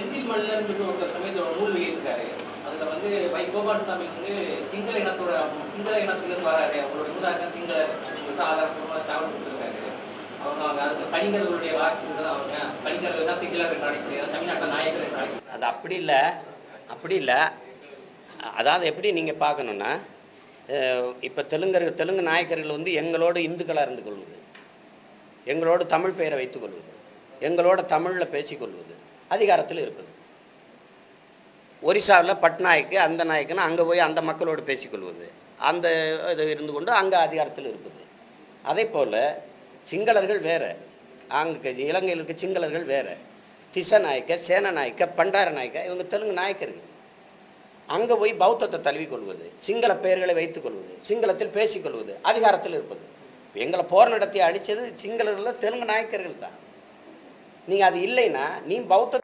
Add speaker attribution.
Speaker 1: செந்தில் மல்லர்னு சொல்லி ஒருத்தர் சமயத்தில் ஒரு நூல் வெளியிருக்காரு அதுல வந்து வை. கோபாலசாமி வந்து சிங்கள இனத்தோட சிங்கள இனத்திலிருந்து வராரு. அவங்களோட மூதாதான் சிங்களர் சொல்லிட்டு ஆதாரப்பூர்வமாக தகவல் கொடுத்துருக்காரு. அவங்க அவங்க அந்த கணிகர்களுடைய வாரிசு தான் அவங்க. கணிகர்கள் தான் சிங்களர் என்று அழைக்கப்படுகிறது தமிழ்நாட்டில் நாயக்கர் என்று அழைக்கப்படுகிறது
Speaker 2: அது அப்படி இல்லை அப்படி இல்லை. அதாவது எப்படி நீங்கள் பார்க்கணுன்னா இப்போ தெலுங்கர் தெலுங்கு நாயக்கர்கள் வந்து எங்களோடு இந்துக்களாக இருந்து கொள்வது எங்களோடு தமிழ் பெயரை வைத்துக் கொள்வது. எங்களோட தமிழில் பேசிக்கொள்வது அதிகாரத்தில் இருக்குது. ஒரிசாவில் பட்நாயக்கு அந்த நாயக்குன்னு அங்கே போய் அந்த மக்களோடு பேசிக்கொள்வது. அந்த இது இருந்து கொண்டு அங்கே அதிகாரத்தில் இருப்பது அதே போல் சிங்களர்கள் வேற. அங்கே இலங்கையில் இருக்க சிங்களர்கள் வேற. திசநாயக்க சேனநாயக்க பண்டார நாயக்க இவங்க தெலுங்கு நாயக்கர்கள். அங்கே போய் பௌத்தத்தை தழுவிக்கொள்வது சிங்கள பெயர்களை வைத்துக் கொள்வது சிங்களத்தில் பேசிக்கொள்வது அதிகாரத்தில் இருப்பது. எங்களை போர் நடத்தி அழிச்சது சிங்களர்கள் தெலுங்கு நாயக்கர்கள் தான். நீங்க அது இல்லைன்னா நீ பௌத்த